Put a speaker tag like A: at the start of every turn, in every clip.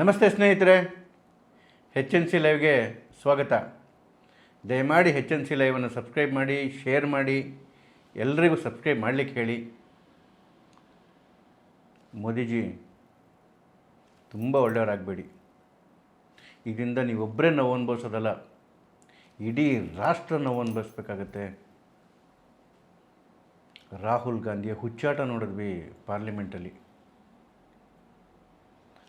A: ನಮಸ್ತೆ ಸ್ನೇಹಿತರೆ. ಹೆಚ್ N C ಲೈವ್ಗೆ ಸ್ವಾಗತ. ದಯಮಾಡಿ ಹೆಚ್ ಎನ್ ಸಿ ಲೈವನ್ನು ಸಬ್ಸ್ಕ್ರೈಬ್ ಮಾಡಿ, ಶೇರ್ ಮಾಡಿ, ಎಲ್ರಿಗೂ ಸಬ್ಸ್ಕ್ರೈಬ್ ಮಾಡಲಿಕ್ಕೆ ಹೇಳಿ. ಮೋದಿಜಿ, ತುಂಬ ಒಳ್ಳೆಯವರಾಗಬೇಡಿ. ಇದರಿಂದ ನೀವೊಬ್ಬರೇ ನೋವು ಅನುಭವಿಸೋದಲ್ಲ, ಇಡೀ ರಾಷ್ಟ್ರ ನೋವು ಅನುಭವಿಸ್ಬೇಕಾಗತ್ತೆ. ರಾಹುಲ್ ಗಾಂಧಿಯ ಹುಚ್ಚಾಟ ನೋಡಿದ್ವಿ ಪಾರ್ಲಿಮೆಂಟಲ್ಲಿ.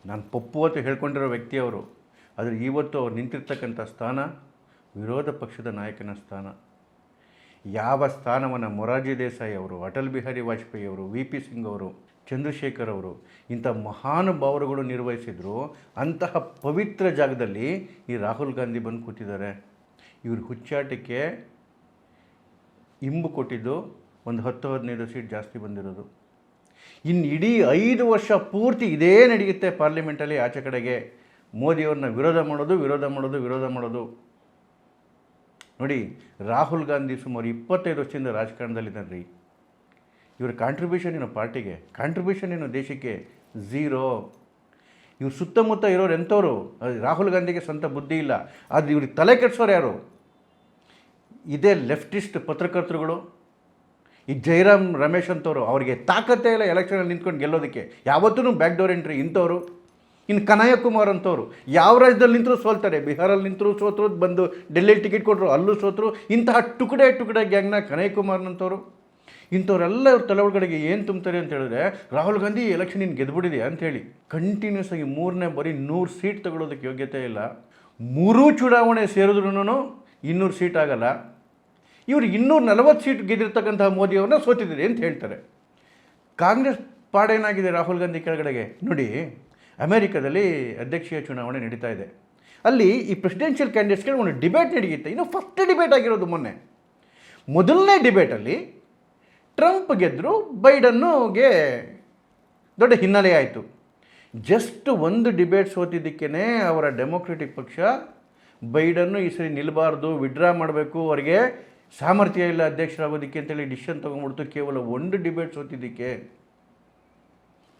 A: ನಾನು ಪಪ್ಪು ಅಂತ ಹೇಳ್ಕೊಂಡಿರೋ ವ್ಯಕ್ತಿಯವರು, ಆದರೆ ಇವತ್ತು ಅವ್ರು ನಿಂತಿರ್ತಕ್ಕಂಥ ಸ್ಥಾನ ವಿರೋಧ ಪಕ್ಷದ ನಾಯಕನ ಸ್ಥಾನ. ಯಾವ ಸ್ಥಾನವನ್ನು ಮೊರಾರ್ಜಿ ದೇಸಾಯಿ ಅವರು, ಅಟಲ್ ಬಿಹಾರಿ ವಾಜಪೇಯಿ ಅವರು ವಿ ಪಿ ಸಿಂಗ್ ಅವರು, ಚಂದ್ರಶೇಖರ್ ಅವರು ಇಂಥ ಮಹಾನುಭಾವರುಗಳು ನಿರ್ವಹಿಸಿದ್ರು, ಅಂತಹ ಪವಿತ್ರ ಜಾಗದಲ್ಲಿ ಈ ರಾಹುಲ್ ಗಾಂಧಿ ಬಂದು ಕೂತಿದ್ದಾರೆ. ಇವ್ರ ಹುಚ್ಚಾಟಕ್ಕೆ ಇಂಬು ಕೊಟ್ಟಿದ್ದು ಒಂದು ಹತ್ತು ಹದಿನೈದು ಸೀಟ್ ಜಾಸ್ತಿ ಬಂದಿರೋದು. ಇನ್ನು ಇಡೀ ಐದು ವರ್ಷ ಪೂರ್ತಿ ಇದೇ ನಡೆಯುತ್ತೆ ಪಾರ್ಲಿಮೆಂಟಲ್ಲಿ ಆಚೆ ಕಡೆಗೆ. ಮೋದಿಯವ್ರನ್ನ ವಿರೋಧ ಮಾಡೋದು ವಿರೋಧ ಮಾಡೋದು ವಿರೋಧ ಮಾಡೋದು. ನೋಡಿ, ರಾಹುಲ್ ಗಾಂಧಿ ಸುಮಾರು ಇಪ್ಪತ್ತೈದು ವರ್ಷದಿಂದ ರಾಜಕಾರಣದಲ್ಲಿದ್ದಾರೆ ರೀ ಇವರ ಕಾಂಟ್ರಿಬ್ಯೂಷನ್ ಏನು ಪಾರ್ಟಿಗೆ? ಕಾಂಟ್ರಿಬ್ಯೂಷನ್ ಏನು ದೇಶಕ್ಕೆ? ಝೀರೋ ಇವ್ರ ಸುತ್ತಮುತ್ತ ಇರೋರು ಎಂಥವ್ರು? ರಾಹುಲ್ ಗಾಂಧಿಗೆ ಸ್ವಂತ ಬುದ್ಧಿ ಇಲ್ಲ. ಆದರೆ ಇವ್ರಿಗೆ ತಲೆ ಕೆಡಿಸೋರು ಯಾರು? ಇದೇ ಲೆಫ್ಟಿಸ್ಟ್ ಪತ್ರಕರ್ತರುಗಳು. ಈ ಜೈರಾಮ್ ರಮೇಶ್ ಅಂತವರು, ಅವರಿಗೆ ತಾಕತ್ತೇ ಇಲ್ಲ ಎಲೆಕ್ಷನಲ್ಲಿ ನಿಂತ್ಕೊಂಡು ಗೆಲ್ಲೋದಕ್ಕೆ. ಯಾವತ್ತೂ ಬ್ಯಾಕ್ ಡೋರ್ ಎಂಟ್ರಿ ಇಂಥವ್ರು. ಇನ್ನು ಕನಯ್ಯ ಕುಮಾರ್ ಅಂತವರು, ಯಾವ ರಾಜ್ಯದಲ್ಲಿ ನಿಂತರೂ ಸೋಲ್ತಾರೆ? ಬಿಹಾರಲ್ಲಿ ನಿಂತರೂ ಸೋತರು, ಬಂದು ಡೆಲ್ಲಿ ಟಿಕೆಟ್ ಕೊಟ್ಟರು ಅಲ್ಲೂ ಸೋತರು. ಇಂತಹ ಟುಕಡೆ ಟುಕಡೆ ಗ್ಯಾಂಗ್ನ ಕನಯ್ಯ ಕುಮಾರ್ನಂಥವ್ರು ಇಂಥವರೆಲ್ಲ ಇವ್ರ ತಲೆ ಒಳಗಡೆಗೆ ಏನು ತುಂಬ್ತಾರೆ ಅಂತ ಹೇಳಿದ್ರೆ, ರಾಹುಲ್ ಗಾಂಧಿ ಎಲೆಕ್ಷನ್ ಇನ್ನು ಗೆದ್ದುಬಿಟ್ಟಿದೆ ಅಂಥೇಳಿ ಕಂಟಿನ್ಯೂಸ್ ಆಗಿ ಮೂರನೇ ಬರೀ ನೂರು ಸೀಟ್ ತಗೊಳ್ಳೋದಕ್ಕೆ ಯೋಗ್ಯತೆ ಇಲ್ಲ. ಮೂರೂ ಚುನಾವಣೆ ಸೇರಿದ್ರೂ ಇನ್ನೂರು ಸೀಟ್ ಆಗಲ್ಲ. ಇವರು ಇನ್ನೂರ ನಲವತ್ತು ಸೀಟ್ ಗೆದ್ದಿರ್ತಕ್ಕಂತಹ ಮೋದಿಯವ್ರನ್ನ ಸೋತಿದ್ದೀರಿ ಅಂತ ಹೇಳ್ತಾರೆ. ಕಾಂಗ್ರೆಸ್ ಪಾಡೇನಾಗಿದೆ ರಾಹುಲ್ ಗಾಂಧಿ ಕೆಳಗಡೆಗೆ? ನೋಡಿ, ಅಮೆರಿಕದಲ್ಲಿ ಅಧ್ಯಕ್ಷೀಯ ಚುನಾವಣೆ ನಡೀತಾ ಇದೆ. ಅಲ್ಲಿ ಈ ಪ್ರೆಸಿಡೆನ್ಷಿಯಲ್ ಕ್ಯಾಂಡಿಡೇಟ್ಸ್ಗೆ ಒಂದು ಡಿಬೇಟ್ ನಡೆಯುತ್ತೆ. ಇನ್ನು ಫಸ್ಟ್ ಡಿಬೇಟ್ ಆಗಿರೋದು ಮೊನ್ನೆ. ಮೊದಲನೇ ಡಿಬೇಟಲ್ಲಿ ಟ್ರಂಪ್ ಗೆದ್ದರು ಬೈಡನ್ನುಗೆ ದೊಡ್ಡ ಹಿನ್ನೆಲೆ ಆಯಿತು. ಜಸ್ಟ್ ಒಂದು ಡಿಬೇಟ್ ಸೋತಿದ್ದಕ್ಕೇ ಅವರ ಡೆಮೊಕ್ರೆಟಿಕ್ ಪಕ್ಷ ಬೈಡನ್ನು ಈ ಸರಿ ನಿಲ್ಲಬಾರ್ದು ವಿಡ್ರಾ ಮಾಡಬೇಕು ಅವರಿಗೆ. ಸಾಮರ್ಥ್ಯ ಇಲ್ಲ ಅಧ್ಯಕ್ಷರಾಗೋದಕ್ಕೆ ಅಂತೇಳಿ ಡಿಸಿಷನ್ ತೊಗೊಂಡ್ಬಿಡ್ತು. ಕೇವಲ ಒಂದು ಡಿಬೇಟ್ ಸೋತಿದ್ದಕ್ಕೆ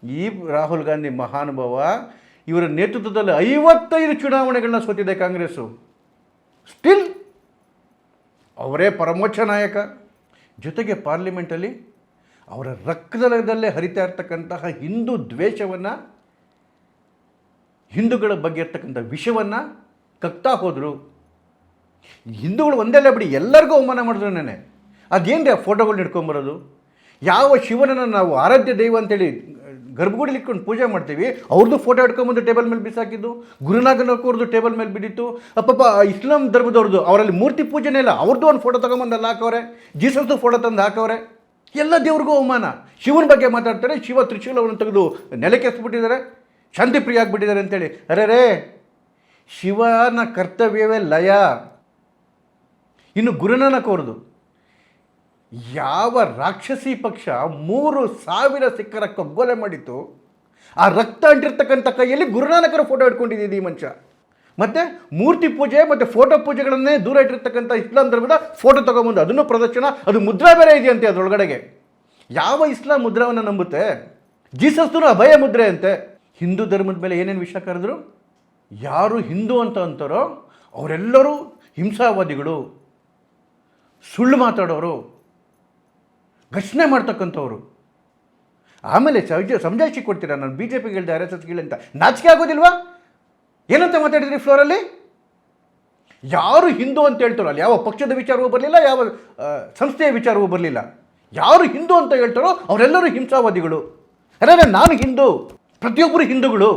A: ಈ ರಾಹುಲ್ ಗಾಂಧಿ ಮಹಾನುಭಾವ ಇವರ ನೇತೃತ್ವದಲ್ಲಿ ಐವತ್ತೈದು ಚುನಾವಣೆಗಳನ್ನ ಸೋತಿದೆ ಕಾಂಗ್ರೆಸ್ಸು ಸ್ಟಿಲ್ ಅವರೇ ಪರಮೋಚ್ಚ ನಾಯಕ. ಜೊತೆಗೆ ಪಾರ್ಲಿಮೆಂಟಲ್ಲಿ ಅವರ ರಕ್ತದಲ್ಲೇ ಹರಿತಾ ಇರ್ತಕ್ಕಂತಹ ಹಿಂದೂ ದ್ವೇಷವನ್ನು, ಹಿಂದೂಗಳ ಬಗ್ಗೆ ಇರ್ತಕ್ಕಂಥ ವಿಷವನ್ನು ಕಕ್ತಾ ಹೋದರು. ಹಿಂದೂಗಳು ಒಂದೆಲ್ಲ ಬಿಡಿ, ಎಲ್ಲರಿಗೂ ಅವಮಾನ ಮಾಡಿದ್ರು ನೆನೆ ಅದೇನು ರೀ ಆ ಫೋಟೋಗಳು ಇಟ್ಕೊಂಬರೋದು ಯಾವ ಶಿವನನ್ನು ನಾವು ಆರಾಧ್ಯ ದೈವ ಅಂತೇಳಿ ಗರ್ಭಗುಡಿಲಿ ಇಟ್ಕೊಂಡು ಪೂಜೆ ಮಾಡ್ತೀವಿ ಅವ್ರದ್ದು ಫೋಟೋ ಇಟ್ಕೊಂಬಂದು ಟೇಬಲ್ ಮೇಲೆ ಬಿಸಾಕಿದ್ದು ಗುರುನಾಗನಕ್ಕವ್ರದ್ದು ಟೇಬಲ್ ಮೇಲೆ ಬಿಡಿತ್ತು ಅಪ್ಪಪ್ಪ ಇಸ್ಲಾಂ ಧರ್ಮದವ್ರದ್ದು, ಅವರಲ್ಲಿ ಮೂರ್ತಿ ಪೂಜೆನೇ ಇಲ್ಲ ಅವ್ರದ್ದು ಒಂದು ಫೋಟೋ ತೊಗೊಂಬಂದು ಅಲ್ಲಿ ಹಾಕವ್ರೆ, ಜೀಸಸ್ದು ಫೋಟೋ ತಂದು ಹಾಕವ್ರೆ. ಎಲ್ಲ ದೇವ್ರಿಗೂ ಅವಮಾನ. ಶಿವನ ಬಗ್ಗೆ ಮಾತಾಡ್ತಾರೆ, ಶಿವ ತ್ರಿಶೂಲವನ್ನು ತೆಗೆದು ನೆಲಕ್ಕೆ ಶಾಂತಿ ಶಾಂತಿಪ್ರಿಯ ಆಗಿಬಿಟ್ಟಿದ್ದಾರೆ ಅಂತೇಳಿ. ಅರೆ ರೇ ಶಿವನ ಕರ್ತವ್ಯವೇ ಲಯ. ಇನ್ನು ಗುರುನಾನಕ್ ಅವ್ರದ್ದು ಯಾವ ರಾಕ್ಷಸಿ ಪಕ್ಷ ಮೂರು ಸಾವಿರ ಸಿಕ್ಕರ ಕಗ್ಗೊಲೆ ಮಾಡಿತ್ತು, ಆ ರಕ್ತ ಅಂಟಿರ್ತಕ್ಕಂಥ ಕೈಯಲ್ಲಿ ಗುರುನಾನಕರು ಫೋಟೋ ಇಟ್ಕೊಂಡಿದ್ದೀವಿ ಈ ಮನುಷ್ಯ ಮತ್ತು ಮೂರ್ತಿ ಪೂಜೆ ಮತ್ತು ಫೋಟೋ ಪೂಜೆಗಳನ್ನೇ ದೂರ ಇಟ್ಟಿರ್ತಕ್ಕಂಥ ಇಸ್ಲಾಂ ಧರ್ಮದ ಫೋಟೋ ತೊಗೊಂಬಂದು, ಅದನ್ನು ಪ್ರದರ್ಶನ, ಅದು ಮುದ್ರಾ ಬೇರೆ ಇದೆಯಂತೆ ಅದರೊಳಗಡೆಗೆ. ಯಾವ ಇಸ್ಲಾಂ ಮುದ್ರಾವನ್ನು ನಂಬುತ್ತೆ? ಜೀಸಸ್ದು ಅಭಯ ಮುದ್ರೆ ಅಂತೆ. ಹಿಂದೂ ಧರ್ಮದ ಮೇಲೆ ಏನೇನು ವಿಷಯ ಕರೆದ್ರು? ಯಾರು ಹಿಂದೂ ಅಂತ ಅಂತಾರೋ ಅವರೆಲ್ಲರೂ ಹಿಂಸಾವಾದಿಗಳು. ಸುಳ್ಳು ಮಾತಾಡೋರು, ಘರ್ಷಣೆ ಮಾಡ್ತಕ್ಕಂಥವ್ರು. ಆಮೇಲೆ ಸಹಜ ಸಮಜಾಯಿಸಿ ಕೊಡ್ತೀರಾ ನಾನು? ಬಿ ಜೆ ಪಿ ಹೇಳಿದೆ, ಆರ್ ಎಸ್ ಎಸ್ಗೆ ಅಂತ. ನಾಚಿಕೆ ಆಗೋದಿಲ್ವಾ? ಏನಂತ ಮಾತಾಡಿದ್ರಿ ಫ್ಲೋರಲ್ಲಿ ಯಾರು ಹಿಂದೂ ಅಂತ ಹೇಳ್ತಾರೋ, ಅಲ್ಲಿ ಯಾವ ಪಕ್ಷದ ವಿಚಾರವೂ ಬರಲಿಲ್ಲ, ಯಾವ ಸಂಸ್ಥೆಯ ವಿಚಾರವೂ ಬರಲಿಲ್ಲ. ಯಾರು ಹಿಂದೂ ಅಂತ ಹೇಳ್ತಾರೋ, ಅವರೆಲ್ಲರೂ ಹಿಂಸಾವಾದಿಗಳು. ಅಲ್ಲ ನಾನು ಹಿಂದೂ, ಪ್ರತಿಯೊಬ್ಬರು ಹಿಂದೂಗಳು.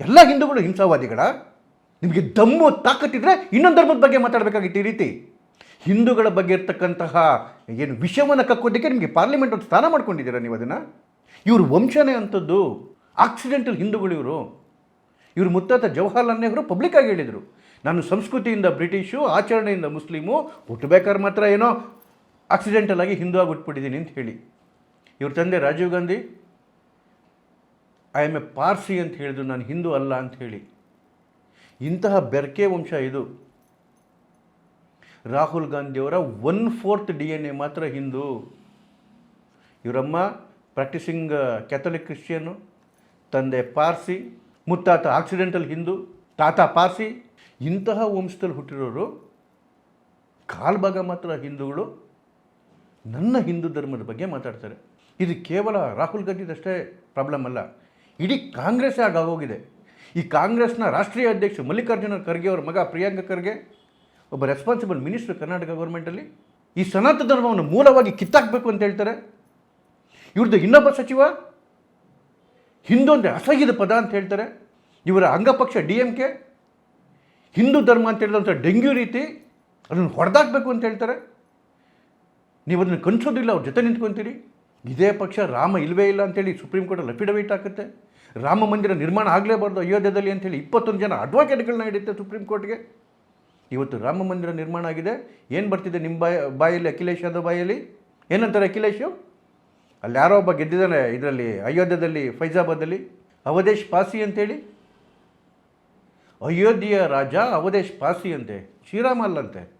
A: ಎಲ್ಲ ಹಿಂದೂಗಳು ಹಿಂಸಾವಾದಿಗಳ? ನಿಮಗೆ ದಮ್ಮು ತಾಕತ್ತಿದ್ರೆ ಇನ್ನೊಂದು ಧರ್ಮದ ಬಗ್ಗೆ ಮಾತಾಡಬೇಕಾಗಿತ್ತು ಈ ರೀತಿ. ಹಿಂದೂಗಳ ಬಗ್ಗೆ ಇರ್ತಕ್ಕಂತಹ ಏನು ವಿಷವನ್ನು ಕಕ್ಕೋದಕ್ಕೆ ನಿಮಗೆ ಪಾರ್ಲಿಮೆಂಟ್ ಒಂದು ಸ್ಥಾನ ಮಾಡ್ಕೊಂಡಿದ್ದೀರಾ ನೀವು ಅದನ್ನು? ಇವರು ವಂಶನೇ ಅಂಥದ್ದು. ಆಕ್ಸಿಡೆಂಟಲ್ ಹಿಂದೂಗಳು ಇವರು. ಇವರು ಮುತ್ತಾತ ಜವಾಹರ್ಲಾಲ್ ನೆಹರು ಪಬ್ಲಿಕ್ಕಾಗಿ ಹೇಳಿದರು. ನಾನು ಸಂಸ್ಕೃತಿಯಿಂದ ಬ್ರಿಟಿಷು, ಆಚರಣೆಯಿಂದ ಮುಸ್ಲಿಮು, ಹುಟ್ಟಬೇಕಾದ್ರೆ ಮಾತ್ರ ಏನೋ ಆಕ್ಸಿಡೆಂಟಲ್ ಆಗಿ ಹಿಂದೂ ಆಗಿ ಹುಟ್ಬಿಟ್ಟಿದ್ದೀನಿ ಅಂತ ಹೇಳಿ. ಇವ್ರ ತಂದೆ Rajiv Gandhi I am a Parsi ಅಂತ ಹೇಳಿದ್ರು. ನಾನು ಹಿಂದೂ ಅಲ್ಲ ಅಂತ ಹೇಳಿ. ಇಂತಹ ಬೆರಕೆ ವಂಶ ಇದು. ರಾಹುಲ್ ಗಾಂಧಿಯವರ one fourth D N A ಮಾತ್ರ ಹಿಂದೂ. ಇವರಮ್ಮ ಪ್ರಾಕ್ಟಿಸಿಂಗ್ ಕ್ಯಾಥೋಲಿಕ್ ಕ್ರಿಶ್ಚಿಯನ್ನು ತಂದೆ ಪಾರ್ಸಿ, ಮುತ್ತಾತ ಆಕ್ಸಿಡೆಂಟಲ್ ಹಿಂದೂ, ತಾತ ಪಾರ್ಸಿ, ಇಂತಹ ವಂಶದಲ್ಲಿ ಹುಟ್ಟಿರೋರು ಕಾಲ್ಭಾಗ ಮಾತ್ರ ಹಿಂದೂಗಳು. ನನ್ನ ಹಿಂದೂ ಧರ್ಮದ ಬಗ್ಗೆ ಮಾತಾಡ್ತಾರೆ. ಇದು ಕೇವಲ ರಾಹುಲ್ ಗಾಂಧಿದಷ್ಟೇ ಪ್ರಾಬ್ಲಮ್ ಅಲ್ಲ, ಇಡೀ ಕಾಂಗ್ರೆಸ್ಸೇ ಆಗೋಗಿದೆ ಈ ಕಾಂಗ್ರೆಸ್ನ ರಾಷ್ಟ್ರೀಯ ಅಧ್ಯಕ್ಷ ಮಲ್ಲಿಕಾರ್ಜುನ ಖರ್ಗೆ ಅವರ ಮಗ ಪ್ರಿಯಾಂಕ ಖರ್ಗೆ ಒಬ್ಬ ರೆಸ್ಪಾನ್ಸಿಬಲ್ ಮಿನಿಸ್ಟರ್ ಕರ್ನಾಟಕ ಗೌರ್ಮೆಂಟಲ್ಲಿ ಈ ಸನಾತನ ಧರ್ಮವನ್ನು ಮೂಲವಾಗಿ ಕಿತ್ತಾಕಬೇಕು ಅಂತ ಹೇಳ್ತಾರೆ. ಇವ್ರದ್ದು ಇನ್ನೊಬ್ಬ ಸಚಿವ, ಹಿಂದೂ ಅಂದರೆ ಅಸಹ್ಯದ ಪದ ಅಂತ ಹೇಳ್ತಾರೆ. ಇವರ ಅಂಗಪಕ್ಷ ಡಿ ಎಂ ಕೆ, ಹಿಂದೂ ಧರ್ಮ ಅಂತ ಹೇಳಿದಂಥ ಡೆಂಗ್ಯೂ ರೀತಿ, ಅದನ್ನು ಹೊಡೆದಾಕಬೇಕು ಅಂತ ಹೇಳ್ತಾರೆ. ನೀವು ಅದನ್ನು ಕನ್ಸೋದಿಲ್ಲ ಅವ್ರ ಜೊತೆ ನಿಂತ್ಕೊತೀರಿ. ಇದೇ ಪಕ್ಷ ರಾಮ ಇಲ್ವೇ ಇಲ್ಲ ಅಂತೇಳಿ ಸುಪ್ರೀಂ ಕೋರ್ಟಲ್ಲಿ ಅಫಿಡವಿಟ್ ಹಾಕುತ್ತೆ. ರಾಮ ಮಂದಿರ ನಿರ್ಮಾಣ ಆಗಲೇಬಾರ್ದು ಅಯೋಧ್ಯದಲ್ಲಿ ಅಂತೇಳಿ ಇಪ್ಪತ್ತೊಂದು ಜನ ಅಡ್ವೊಕೇಟ್ಗಳನ್ನ ಹಿಡಿಯುತ್ತೆ ಸುಪ್ರೀಂ ಕೋರ್ಟ್ಗೆ. ಇವತ್ತು ರಾಮ ಮಂದಿರ ನಿರ್ಮಾಣ ಆಗಿದೆ. ಏನು ಬರ್ತಿದೆ ನಿಮ್ಮ ಬಾಯ, ಬಾಯಲ್ಲಿ ಅಖಿಲೇಶ್ ಯಾದವ್ ಬಾಯಲ್ಲಿ? ಏನಂತಾರೆ ಅಖಿಲೇಶು? ಅಲ್ಲಿ ಯಾರೋ ಒಬ್ಬ ಗೆದ್ದಿದ್ದಾನೆ ಇದರಲ್ಲಿ, ಅಯೋಧ್ಯದಲ್ಲಿ ಫೈಜಾಬಾದಲ್ಲಿ ಅವಧೇಶ್ ಪಾಸಿ ಅಂತೇಳಿ. ಅಯೋಧ್ಯೆಯ ರಾಜ ಅವಧೇಶ್ ಪಾಸಿ ಅಂತೆ ಶ್ರೀರಾಮ ಅಲ್ಲಂತೆ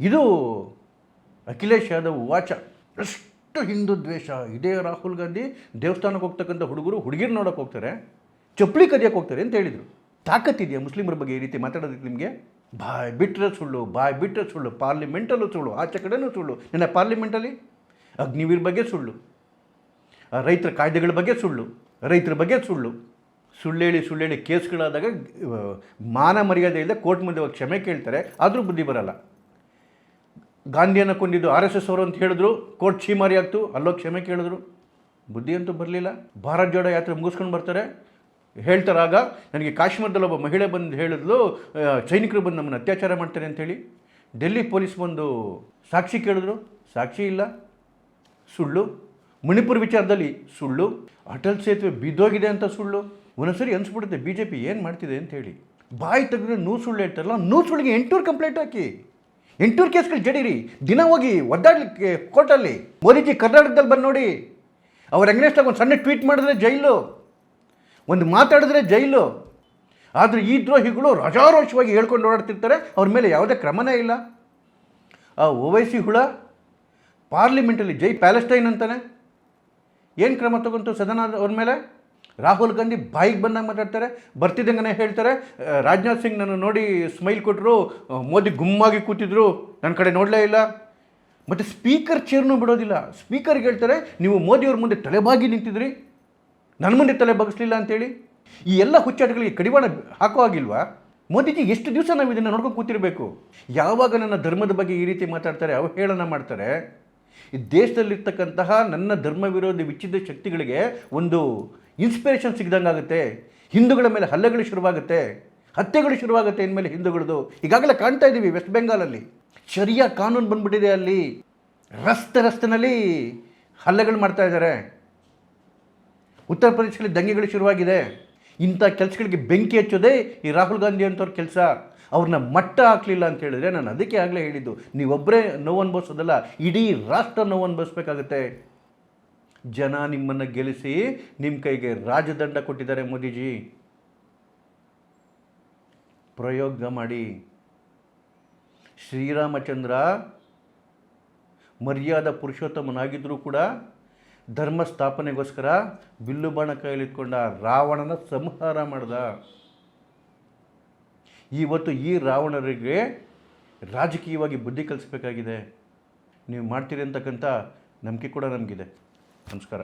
A: ಇದು ಅಖಿಲೇಶ್ ಯಾದವ್ ವಾಚ. ಎಷ್ಟು ಹಿಂದೂ ದ್ವೇಷ. ಇದೇ ರಾಹುಲ್ ಗಾಂಧಿ ದೇವಸ್ಥಾನಕ್ಕೆ ಹೋಗ್ತಕ್ಕಂಥ ಹುಡುಗರು ಹುಡುಗಿರು ನೋಡೋಕೆ ಹೋಗ್ತಾರೆ. ಚಪ್ಪಲಿ ಕದಿಯಕ್ಕೆ ಹೋಗ್ತಾರೆ ಅಂತ ಹೇಳಿದರು. ತಾಕತ್ತಿದೆಯಾ ಮುಸ್ಲಿಮರ ಬಗ್ಗೆ ಈ ರೀತಿ ಮಾತಾಡೋದಕ್ಕೆ ನಿಮಗೆ? ಬಾಯ್ ಬಿಟ್ಟರೆ ಸುಳ್ಳು, ಬಾಯ್ ಬಿಟ್ಟರೆ ಸುಳ್ಳು ಪಾರ್ಲಿಮೆಂಟಲ್ಲೂ ಸುಳ್ಳು, ಆಚೆ ಕಡೆನೂ ಸುಳ್ಳು. ನಿನ್ನೆ ಪಾರ್ಲಿಮೆಂಟಲ್ಲಿ ಅಗ್ನಿವೀರ್ ಬಗ್ಗೆ ಸುಳ್ಳು. ರೈತರ ಕಾಯ್ದೆಗಳ ಬಗ್ಗೆ ಸುಳ್ಳು. ರೈತರ ಬಗ್ಗೆ ಸುಳ್ಳು. ಸುಳ್ಳೇಳಿ ಸುಳ್ಳೇಳಿ ಕೇಸ್ಗಳಾದಾಗ ಮಾನ ಮರ್ಯಾದೆ ಇಲ್ಲದೆ ಕೋರ್ಟ್ ಮುಂದೆ ಹೋಗಿ ಕ್ಷಮೆ ಕೇಳ್ತಾರೆ, ಆದರೂ ಬುದ್ಧಿ ಬರಲ್ಲ. ಗಾಂಧಿಯನ್ನು ಕೊಂದಿದ್ದು ಆರ್ ಎಸ್ ಎಸ್ ಅವರು ಅಂತ ಹೇಳಿದ್ರು, ಕೋರ್ಟ್ ಛೀಮಾರಿ ಆಗ್ತು, ಅಲ್ಲೋಗಿ ಕ್ಷಮೆ ಕೇಳಿದ್ರು. ಬುದ್ಧಿ ಅಂತೂ ಬರಲಿಲ್ಲ. ಭಾರತ್ ಜೋಡೋ ಯಾತ್ರೆ ಮುಗಿಸ್ಕೊಂಡು ಬರ್ತಾರೆ. ಹೇಳ್ತಾರಾಗ ನನಗೆ ಕಾಶ್ಮೀರದಲ್ಲಿ ಒಬ್ಬ ಮಹಿಳೆ ಬಂದು ಹೇಳಿದ್ಲು ಸೈನಿಕರು ಬಂದು ನಮ್ಮನ್ನು ಅತ್ಯಾಚಾರ ಮಾಡ್ತಾರೆ ಅಂಥೇಳಿ ಡೆಲ್ಲಿ ಪೊಲೀಸ್ ಬಂದು ಸಾಕ್ಷಿ ಕೇಳಿದ್ರು. ಸಾಕ್ಷಿ ಇಲ್ಲ. ಸುಳ್ಳು. ಮಣಿಪುರ ವಿಚಾರದಲ್ಲಿ ಸುಳ್ಳು. ಅಟಲ್ ಸೇತುವೆ ಬಿದ್ದೋಗಿದೆ ಅಂತ ಸುಳ್ಳು. ಒಂದೊಂದ್ಸರಿ ಅನಿಸ್ಬಿಡುತ್ತೆ ಬಿ ಜೆ ಪಿ ಏನು ಮಾಡ್ತಿದೆ ಅಂತ ಹೇಳಿ. ಬಾಯಿ ತೆಗೆದ್ರೆ ನೂ ಸುಳ್ಳು ಹೇಳ್ತಾರಲ್ಲ ನೂ ಸುಳ್ಳಿಗೆ ಎಂಟೂರು ಕಂಪ್ಲೇಂಟ್ ಹಾಕಿ. ಎಂಟೂರು ಕೇಸ್ಗಳು ಜಡೀರಿ. ದಿನ ಹೋಗಿ ಒದ್ದಾಡಲಿಕ್ಕೆ ಕೋರ್ಟಲ್ಲಿ. ಮೋದಿಜಿ ಕರ್ನಾಟಕದಲ್ಲಿ ಬಂದು ನೋಡಿ. ಅವ್ರ ಅಂಗನೇಶ್ದಾಗ ಒಂದು ಸಣ್ಣ ಟ್ವೀಟ್ ಮಾಡಿದ್ರೆ ಜೈಲು. ಒಂದು ಮಾತಾಡಿದ್ರೆ ಜೈಲು. ಆದರೆ ಈ ದ್ರೋಹಿಗಳು ರಜಾರೋಷವಾಗಿ ಹೇಳ್ಕೊಂಡು ಓಡಾಡ್ತಿರ್ತಾರೆ, ಅವ್ರ ಮೇಲೆ ಯಾವುದೇ ಕ್ರಮನೇ ಇಲ್ಲ. ಆ ಓವೈಸಿ ಹುಳ, ಪಾರ್ಲಿಮೆಂಟಲ್ಲಿ ಜೈ ಪ್ಯಾಲೆಸ್ಟೈನ್ ಅಂತಾನೆ. ಏನು ಕ್ರಮ ತಗೊಂತು ಸದನ ಅವ್ರ ಮೇಲೆ? ರಾಹುಲ್ ಗಾಂಧಿ ಬಾಯಿಗೆ ಬಂದಾಗ ಮಾತಾಡ್ತಾರೆ ಬರ್ತಿದ್ದಂಗೆ ಹೇಳ್ತಾರೆ ರಾಜನಾಥ್ ಸಿಂಗ್ ನನ್ನ ನೋಡಿ ಸ್ಮೈಲ್ ಕೊಟ್ಟರು ಮೋದಿ ಗುಮ್ಮಾಗಿ ಕೂತಿದ್ರು ನನ್ನ ಕಡೆ ನೋಡಲೇ ಇಲ್ಲ. ಮತ್ತು ಸ್ಪೀಕರ್ ಚೇರ್ನೂ ಬಿಡೋದಿಲ್ಲ. ಸ್ಪೀಕರ್ಗೆ ಹೇಳ್ತಾರೆ, ನೀವು ಮೋದಿಯವ್ರ ಮುಂದೆ ತಲೆಬಾಗಿ ನಿಂತಿದ್ರಿ ನನ್ನ ಮುಂದೆ ತಲೆ ಬಗ್ಸ್ಲಿಲ್ಲ ಅಂತೇಳಿ? ಈ ಎಲ್ಲ ಹುಚ್ಚಾಟಗಳಿಗೆ ಕಡಿವಾಣ ಹಾಕೋ ಆಗಿಲ್ವಾ ಮೋದಿಜಿ, ಎಷ್ಟು ದಿವಸ ನಾವು ಇದನ್ನು ನೋಡ್ಕೊಂಡು ಕೂತಿರಬೇಕು? ಯಾವಾಗ ನನ್ನ ಧರ್ಮದ ಬಗ್ಗೆ ಈ ರೀತಿ ಮಾತಾಡ್ತಾರೆ, ಅವಹೇಳನ ಮಾಡ್ತಾರೆ? ಈ ದೇಶದಲ್ಲಿರ್ತಕ್ಕಂತಹ ನನ್ನ ಧರ್ಮ ವಿರೋಧಿ ವಿಚ್ಛಿದ್ದ ಶಕ್ತಿಗಳಿಗೆ ಒಂದು ಇನ್ಸ್ಪಿರೇಷನ್ ಸಿಗ್ದಂಗಾಗುತ್ತೆ. ಹಿಂದೂಗಳ ಮೇಲೆ ಹಲ್ಲೆಗಳು ಶುರುವಾಗುತ್ತೆ. ಹತ್ಯೆಗಳು ಶುರುವಾಗುತ್ತೆ ಇನ್ಮೇಲೆ ಹಿಂದೂಗಳದು. ಈಗಾಗಲೇ ಕಾಣ್ತಾ ಇದ್ದೀವಿ ವೆಸ್ಟ್ ಬೆಂಗಾಲಲ್ಲಿ ಶರಿಯಾ ಕಾನೂನು ಬಂದ್ಬಿಟ್ಟಿದೆ ಅಲ್ಲಿ. ರಸ್ತೆ ರಸ್ತೆನಲ್ಲಿ ಹಲ್ಲೆಗಳು ಮಾಡ್ತಾ ಇದ್ದಾರೆ. ಉತ್ತರ ಪ್ರದೇಶದಲ್ಲಿ ದಂಗೆಗಳು ಶುರುವಾಗಿದೆ. ಇಂಥ ಕೆಲಸಗಳಿಗೆ ಬೆಂಕಿ ಹಚ್ಚೋದೇ ಈ ರಾಹುಲ್ ಗಾಂಧಿ ಅಂತವ್ರ ಕೆಲಸ. ಅವ್ರನ್ನ ಮಟ್ಟ ಹಾಕಲಿಲ್ಲ ಅಂತ ಹೇಳಿದ್ರೆ ನಾನು ಅದಕ್ಕೆ ಆಗಲೇ ಹೇಳಿದ್ದು ನೀವೊಬ್ಬರೇ ನೋವು ಅನುಭವಿಸೋದಲ್ಲ, ಇಡೀ ರಾಷ್ಟ್ರ ನೋವು ಅನುಭವಿಸ್ಬೇಕಾಗುತ್ತೆ. ಜನ ನಿಮ್ಮನ್ನು ಗೆಲ್ಲಿಸಿ ನಿಮ್ಮ ಕೈಗೆ ರಾಜದಂಡ ಕೊಟ್ಟಿದ್ದಾರೆ ಮೋದಿಜಿ. ಪ್ರಯೋಗ ಮಾಡಿ. ಶ್ರೀರಾಮಚಂದ್ರ ಮರ್ಯಾದ ಪುರುಷೋತ್ತಮನಾಗಿದ್ದರೂ ಕೂಡ ಧರ್ಮ ಸ್ಥಾಪನೆಗೋಸ್ಕರ ಬಿಲ್ಲು ಬಾಣ ಕೈಲಿಟ್ಕೊಂಡ ರಾವಣನ ಸಂಹಾರ ಮಾಡ್ದ. ಇವತ್ತು ಈ ರಾವಣರಿಗೆ ರಾಜಕೀಯವಾಗಿ ಬುದ್ಧಿ ಕಲಿಸ್ಬೇಕಾಗಿದೆ. ನೀವು ಮಾಡ್ತೀರಿ ಅಂತಕ್ಕಂಥ ನಂಬಿಕೆ ಕೂಡ ನಮಗಿದೆ. ನಮಸ್ಕಾರ.